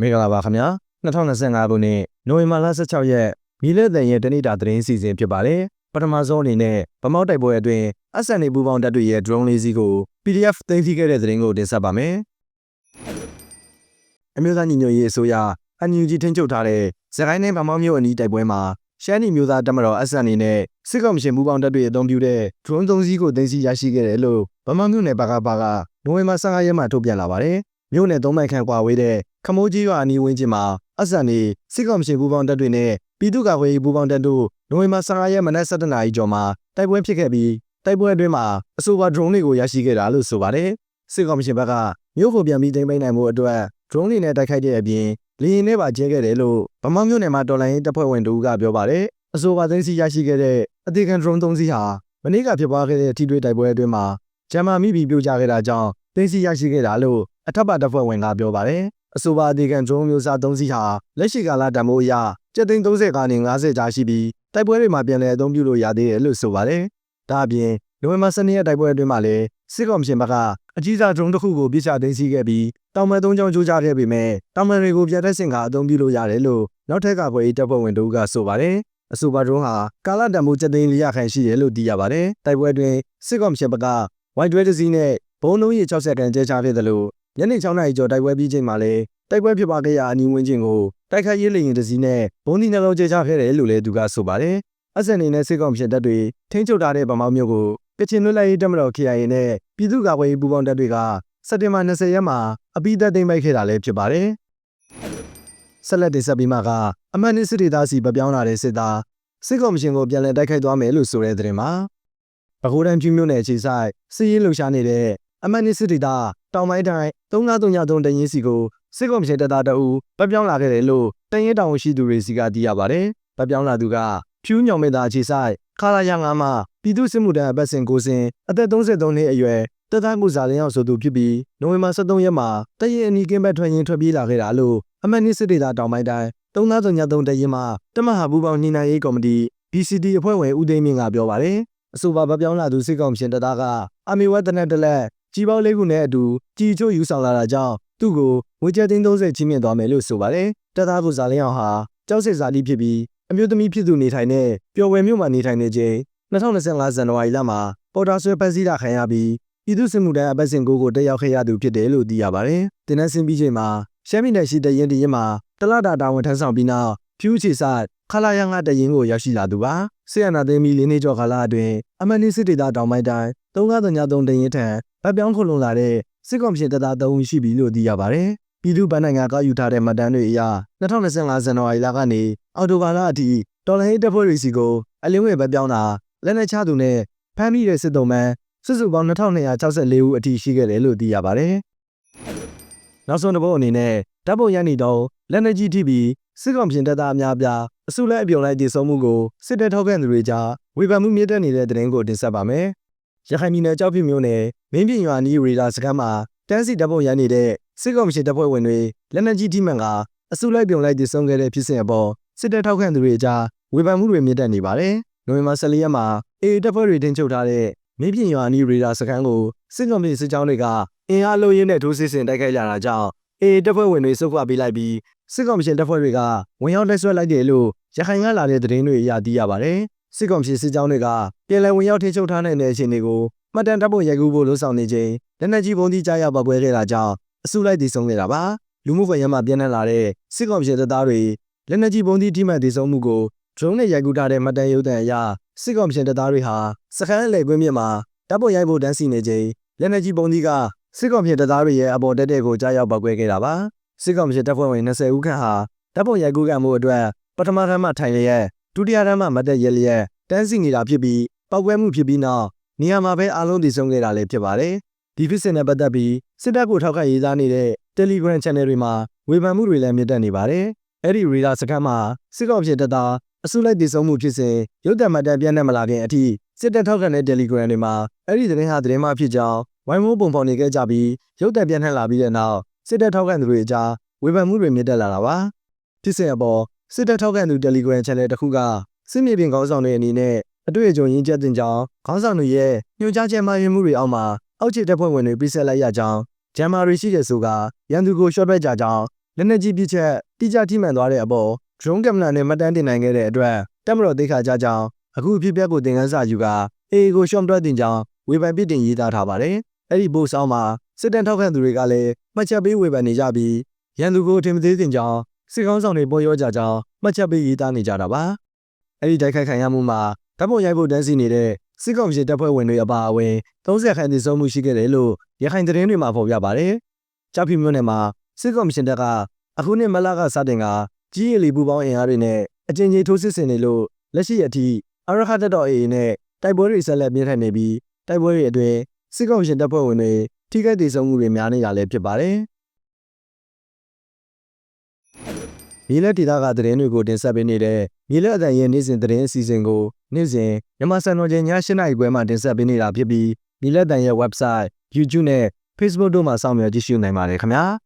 မင်္ဂလာပါခင်ဗျာ2025ခုနှစ်နိုဝင်ဘာလ16ရက်မြည်လက်တဲ့ရဲ့တနိတာသတင်းစီစဉ်ဖြစ်ပါတယ်ပထမဆုံးအနေနဲ့ဗမောက်တိုက်ပွဲအတွင်းအဆန်နေပူပေါင်းတပ်တွေရဲ့ drone လေးစီးကို PDF သိမ်းဆည်းခဲ့တဲ့သတင်းကိုတင်ဆက်ပါမယ်အမျိုးသားညီညွတ်ရေးအစိုးရ NUG ထင်းချုပ်ထားတဲ့စကိုင်းတိုင်းဗမောက်မြို့အနီးတိုက်ပွဲမှာရှမ်းပြည်မျိုးသားတပ်မတော်အဆန်နေနဲ့စစ်ကောင်ရှင်ပူပေါင်းတပ်တွေအုံပြုတဲ့ drone သုံးစီးကိုသိမ်းဆည်းရရှိခဲ့တယ်လို့ဗမောက်မြို့နယ်ဘကဘာကနိုဝင်ဘာ15ရက်မှာထုတ်ပြန်လာပါတယ်မြို့နယ်သုံးမိုင်ခန့်ကွာဝေးတဲ့ ခမိုးကြီးရွာအနီးဝန်းကျင်မှာအဆန်နေစစ်ကောင်ရှင်ပူပေါင်းတပ်တွေနဲ့ပြည်သူ့ကာကွယ်ရေးပူပေါင်းတပ်တို့နိုဝင်ဘာ15ရက်မနက်7:00နာရီကျော်မှာတိုက်ပွဲဖြစ်ခဲ့ပြီးတိုက်ပွဲအတွင်းမှာအဆိုပါ drone တွေကိုရရှိခဲ့တာလို့ဆိုပါတယ်စစ်ကောင်ရှင်ဘက်ကမြို့ကိုပြန်ပြီးသိမ်းပိုက်နိုင်မှုအတွက် drone တွေနဲ့တိုက်ခိုက်တဲ့အပြင်လေယာဉ်နဲ့ပါကျဲခဲ့တယ်လို့ဗမောက်မြို့နယ်မှာတော်လိုင်းတပ်ဖွဲ့ဝင်တို့ကပြောပါတယ်အဆိုပါသိမ်းဆီးရရှိခဲ့တဲ့အသေးခံ drone 3စီးဟာမနေ့ကဖြစ်ပွားခဲ့တဲ့ထိတွေ့တိုက်ပွဲအတွင်းမှာဂျမ်မာမိပြီးပြိုကျခဲ့တာကြောင့်သိမ်းဆီးရရှိခဲ့တာလို့အထက်ပါတပ်ဖွဲ့ဝင်ကပြောပါတယ် အဆိုပါအသေးခံ drone မျိုးစား3စီးဟာလက်ရှိကာလတံမိုးအရကျပ်သိန်း30ကနေ90ကြားရှိပြီးတိုက်ပွဲတွေမှာပြန်လည်အသုံးပြုလို့ရသေးတယ်လို့ဆိုပါတယ်ဒါအပြင်နိုဝင်ဘာ12ရက်တိုက်ပွဲအတွင်းမှာလည်းစစ်ကောင်ရှင်ဘက်ကအကြီးစား drone တစ်ခုကိုပြစ်ချသိမ်းဆည်းခဲ့ပြီးတောင်မဲ၃ချောင်းကြိုးကြားခဲ့ပေမဲ့တောင်မဲတွေကိုပြန်တက်ဆင်ကအသုံးပြုလို့ရတယ်လို့နောက်ထပ်ကဖွဲ့ရေးတပ်ဖွဲ့ဝင်တို့ကဆိုပါတယ်အဆိုပါ drone ဟာကာလတံမိုးကျပ်သိန်း400ခန့်ရှိတယ်လို့သိရပါတယ်တိုက်ပွဲအတွင်းစစ်ကောင်ရှင်ဘက်က white dwell တစ်စီးနဲ့ဘုံလုံးရီ60ခန့်ကျဲချခဲ့တယ်လို့ ညနေ6နာရီကျော်တိုက်ပွဲပြီးချိန်မှာလည်းတိုက်ပွဲဖြစ်ပွားခဲ့ရာအနီးဝန်းကျင်ကိုတိုက်ခိုက်ရေးလေယာဉ်တစ်စီးနဲ့ဘုံဒီနှလုံးကျဲချခဲ့တယ်လို့လည်းသူကဆိုပါတယ်အစံနေနဲ့စစ်ကောင်ဖြစ်တပ်တွေထိန်းချုပ်ထားတဲ့ဗမာမျိုးကိုကချင်လွတ်လပ်ရေးတပ်မတော် KIA နဲ့ပြည်သူ့ကာကွယ်ရေးပူးပေါင်းတပ်တွေကစက်တင်ဘာ20ရက်မှာအပိသက်သိမ်းပိုက်ခဲ့တာလည်းဖြစ်ပါတယ်ဆက်လက်တင်ဆက်ပြီးမှကအမှန်နစ်စစ်ဒေသစီပပြောင်းလာတဲ့စစ်သားစစ်ကောင်ရှင်ကိုပြန်လည်တိုက်ခိုက်သွားမယ်လို့ဆိုတဲ့သတင်းမှာပဲခူးတန်းပြည်မြို့နယ်အခြေဆိုင်စစ်ရေးလှုပ်ရှားနေတဲ့အမှန်နစ်စစ်ဒေသ တောင်ပိုင်းတိုင်း3933တရင်စီကိုစစ်ကောင်ရှင်တပ်သားတအူပပြောင်းလာခဲ့တယ်လို့တရင်တောင်ရှိသူတွေစီကသိရပါတယ်ပပြောင်းလာသူကဖြူးညောင်မေသားအခြေဆိုင်ခါလာရငါမှာပြည်သူ့စစ်မှုထမ်းအပတ်စဉ်ကိုစင်အသက်33နှစ်အရွယ်တပ်သားမှုဇာလင်းအောင်ဆိုသူဖြစ်ပြီးနိုဝင်ဘာ23ရက်မှာတရင်အနီးကင်းဘက်ထွက်ရင်ထွက်ပြေးလာခဲ့တာလို့အမှန်နစ်စစ်ဒေသတောင်ပိုင်းတိုင်း3933တရင်မှာတမဟာဘူးပေါင်းနှိနှိုင်းရေးကော်မတီ BCD အဖွဲ့ဝင်ဦးသိန်းမြင့်ကပြောပါတယ်အဆိုပါပပြောင်းလာသူစစ်ကောင်ရှင်တပ်သားကအမီဝတ်တနက်တလက် ကြီးပေါင်းလေးခုနဲ့အတူကြီးချို့ယူဆောင်လာတာကြောင့်သူ့ကိုငွေကျပ်သိန်း30ချင်းမြင့်သွားမယ်လို့ဆိုပါတယ်တပ်သားကိုဇာလင်းအောင်ဟာကြောက်စစ်ဇာတိဖြစ်ပြီးအမျိုးသမီးဖြစ်သူနေထိုင်တဲ့ပျော်ဝယ်မြို့မှာနေထိုင်နေချိန်2025ဇန်နဝါရီလမှာပေါ်တာဆွဲဖက်စီးတာခံရပြီးပြည်သူ့စစ်မှုထမ်းအပတ်စဉ်ကိုကိုတက်ရောက်ခဲ့ရသူဖြစ်တယ်လို့သိရပါတယ်။တင်နန်းစင်ပြီးချိန်မှာရှမ်းပြည်နယ်ရှိတဲ့ရင်တရင်မှာတလတာတာဝန်ထမ်းဆောင်ပြီးနောက်ဖြူးချီစခလာရငါတရင်ကိုရောက်ရှိလာသူပါ။ဆီယနာသိမ်းပြီးလေးနှစ်ကျော်ကာလအတွင်းအမန်နီစစ်ဒေသတောင်ပိုင်းတိုင်း 3933တရင်ထံဗတ်ပြောင်းခုလုံလာတဲ့စစ်ကောင်ဖြစ်တပ်သား3ဦးရှိပြီလို့သိရပါတယ်။ပြည်သူ့ဗန်းနိုင်ငံကယူထားတဲ့မှတ်တမ်းတွေအရ2025ဇန်နဝါရီလကနေအောက်တိုဘာလအထိတော်လိုင်းတပ်ဖွဲ့တွေစီကိုအလင်းဝဲဗတ်ပြောင်းတာလက်နက်ချသူနဲ့ဖမ်းမိတဲ့စစ်တုံးမှန်စုစုပေါင်း2264ဦးအထိရှိခဲ့တယ်လို့သိရပါတယ်။နောက်ဆုံးတစ်ပုတ်အနေနဲ့တပ်ပုံရန်နီတော့လက်နက်ကြီးထိပြီးစစ်ကောင်ပြင်တပ်သားအများပြားအစုလိုက်အပြုံလိုက်တည်ဆုံမှုကိုစစ်တပ်ထောက်ခံသူတွေကြားဝေဖန်မှုမြင့်တက်နေတဲ့တဲ့တင်ကိုတင်ဆက်ပါမယ်။ ရခိုင်ပြည်နယ်ကြောက်ဖြူမြို့နယ်မင်းပြင်းရွာနီးရေဒါစခန်းမှာတန်းစီတပ်ပုံရန်နေတဲ့စစ်ကောင်ပြင်တပ်ဖွဲ့ဝင်တွေလက်နက်ကြီးထိမှန်ကအစုလိုက်ပြုံလိုက်တည်ဆုံခဲ့တဲ့ဖြစ်စဉ်အပေါ်စစ်တပ်ထောက်ခံသူတွေကြားဝေဖန်မှုတွေမြင့်တက်နေပါတယ်။နိုဝင်ဘာ14ရက်မှာအေအေတပ်ဖွဲ့တွေတင်ချုပ်ထားတဲ့မင်းပြင်းရွာနီးရေဒါစခန်းကိုစစ်ကောင်ပြင်စစ်ကြောင်းတွေကအင်အားလုံးရင်းနဲ့ထိုးစစ်ဆင်တိုက်ခိုက်လာတာကြောင့်အေအေတပ်ဖွဲ့ဝင်တွေစုခွာပေးလိုက်ပြီးစစ်ကောင်ရှင်တပ်ဖွဲ့တွေကဝင်ရောက်လက်ဆွဲလိုက်တယ်လို့ရခိုင်ကလာတဲ့သတင်းတွေအရသိရပါတယ်။ စစ်ကောင်ရှင်စစ်ကြောင်းတွေကပြည်လည်ဝင်ရောက်ထိချုပ်ထားနိုင်တဲ့အခြေအနေကိုမှတ်တမ်းတပ်ဖို့ရိုက်ကူးဖို့လှုံ့ဆော်နေချိန်လက်နက်ကြီးပုံကြီးကြားရောက်ပပွဲခဲ့တာကြောင့်အစုလိုက်တည်ဆုံခဲ့တာပါ။လူမှုဖွဲ့ရမှပြန်နှံလာတဲ့စစ်ကောင်ရှင်တပ်သားတွေလက်နက်ကြီးပုံကြီးထိမှန်တည်ဆုံမှုကို drone နဲ့ရိုက်ကူးထားတဲ့မှတ်တမ်းရုပ်သံအရစစ်ကောင်ရှင်တပ်သားတွေဟာစခန်းလေကွင်းမြင့်မှာတပ်ပေါ်ရိုက်ဖို့တန်းစီနေချိန်လက်နက်ကြီးပုံကြီးကစစ်ကောင်ရှင်တပ်သားတွေရဲ့အပေါ်တက်တဲ့ကိုကြားရောက်ပောက်ကွဲခဲ့တာပါစစ်ကောင်ရှင်တပ်ဖွဲ့ဝင်20ဦးခန့်ဟာတပ်ပေါ်ရိုက်ကူးကံမှုအတွက်ပထမထမ်းမှထိုင်လျက် ဒုတိယထမ်းမှမတ်တက်ရလျက်တန်းစီနေတာဖြစ်ပြီးပောက်ကွဲမှုဖြစ်ပြီးနောက်နေရာမှာပဲအားလုံးတည်ဆုံခဲ့တာလည်းဖြစ်ပါတယ်ဒီဖြစ်စဉ်နဲ့ပတ်သက်ပြီးစစ်တပ်ကိုထောက်ခံရေးသားနေတဲ့ Telegram Channel တွေမှာဝေဖန်မှုတွေလည်းမြင့်တက်နေပါတယ်အဲ့ဒီရီဒါစခန်းမှာစစ်ကောင်ဖြစ်တပ်သားအစုလိုက်တည်ဆုံမှုဖြစ်စဉ်ရုပ်သံမှတ်တမ်းပြန့်နှံ့မလာခင်အထိစစ်တပ်ထောက်ခံတဲ့ Telegram တွေမှာအဲ့ဒီသတင်းဟာသတင်းမှဖြစ်ကြောင်းဝိုင်းဝန်းပုံဖော်နေခဲ့ကြပြီးရုပ်သံပြန့်နှံ့လာပြီးတဲ့နောက်စစ်တပ်ထောက်ခံသူတွေအကြားဝေဖန်မှုတွေမြင့်တက်လာတာပါဖြစ်စဉ်အပေါ် စစ်တပ်ထောက်ခံသူ Telegram Channel တစ်ခုကစစ်မြေပြင်ခေါင်းဆောင်တွေအနေနဲ့အတွေ့အကြုံရင်းချက်တင်ကြောင်းခေါင်းဆောင်တွေရဲ့ညွှန်ကြားချက်မှရင်းမှုတွေအောက်မှာအောက်ခြေတပ်ဖွဲ့ဝင်တွေပြစ်ဆက်လိုက်ရကြောင်းဂျမ်မာရီရှိတဲ့ဆိုကရန်သူကိုရှော့ဘက်ကြကြောင်းလက်နက်ကြီးပစ်ချက်တိကျထိမှန်သွားတဲ့အပေါ် drone camera နဲ့မှတ်တမ်းတင်နိုင်ခဲ့တဲ့အတွက်တက်မတော်သိခါကြကြောင်းအခုအဖြစ်အပျက်ကိုသင်ခန်းစာယူကာအေအေကိုရှော့တွက်တင်ကြောင်းဝေဖန်ပြစ်တင်ရေးသားထားပါတယ်။အဲ့ဒီပို့ဆောင်မှာစစ်တမ်းထောက်ခံသူတွေကလည်းမှတ်ချက်ပေးဝေဖန်နေကြပြီးရန်သူကိုအထင်မသေးတင်ကြောင်း စစ်ကောင်းဆောင်တွေပေါ်ရောကြကြောင်းမှတ်ချက်ပေးရေးသားနေကြတာပါ။အဲ့ဒီတိုက်ခိုက်ခံရမှုမှာဓာတ်ပုံရိုက်ဖို့တန်းစီနေတဲ့စစ်ကောင်စီတပ်ဖွဲ့ဝင်တွေအပါအဝင်30ခန့်တည်ဆုံမှုရှိခဲ့တယ်လို့ရခိုင်သတင်းတွေမှာဖော်ပြပါတယ်။ကြောက်ဖြူမြို့နယ်မှာစစ်ကောင်စီတပ်ကအခုနှစ်မလကစတင်ကကြီးရည်လီပူပေါင်းအင်အားတွေနဲ့အကျဉ်းကြီးထိုးစစ်ဆင်နေလို့လက်ရှိအထိအရခတ်တပ်တော် AA နဲ့တိုက်ပွဲတွေဆက်လက်ပြင်းထန်နေပြီးတိုက်ပွဲတွေအတွင်းစစ်ကောင်စီတပ်ဖွဲ့ဝင်တွေထိခိုက်ဒေဆုံးမှုတွေများနေတာလည်းဖြစ်ပါတယ်။ မြေလက်ဒေသကသတင်းတွေကိုတင်ဆက်ပေးနေတဲ့မြေလက်အတန်ရဲ့နေ့စဉ်သတင်းအစီအစဉ်ကိုနေ့စဉ်မြန်မာစံတော်ချိန်ည7:00နာရီခွဲမှာတင်ဆက်ပေးနေတာဖြစ်ပြီးမြေလက်အတန်ရဲ့ website, YouTube နဲ့ Facebook တို့မှာစောင့်မျှော်ကြည့်ရှုနိုင်ပါတယ်ခင်ဗျာ။